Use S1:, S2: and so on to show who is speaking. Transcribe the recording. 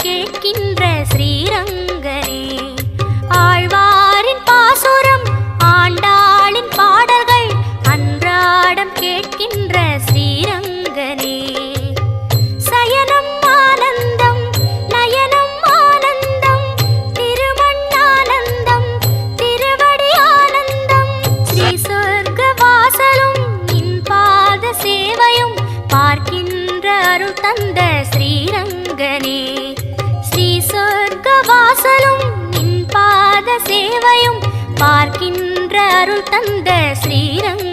S1: கேட்கின்ற ஸ்ரீரங்கனே. ஆழ்வாரின் பாசுரம் ஆண்டாளின் பாடல்கள் அன்றாடம் கேட்கின்ற ஸ்ரீரங்கனே. சயனம் ஆனந்தம் நயனம் ஆனந்தம் திருமண் ஆனந்தம் திருவடி ஆனந்தம். ஸ்ரீ சொர்க்க வாசலும் பாத சேவையும் பார்க்கின்ற அருள் தந்த ஸ்ரீரங்கனே. வாசலும் நின் பாத சேவையும் பார்க்கின்ற அருள் தந்த ஸ்ரீரங்க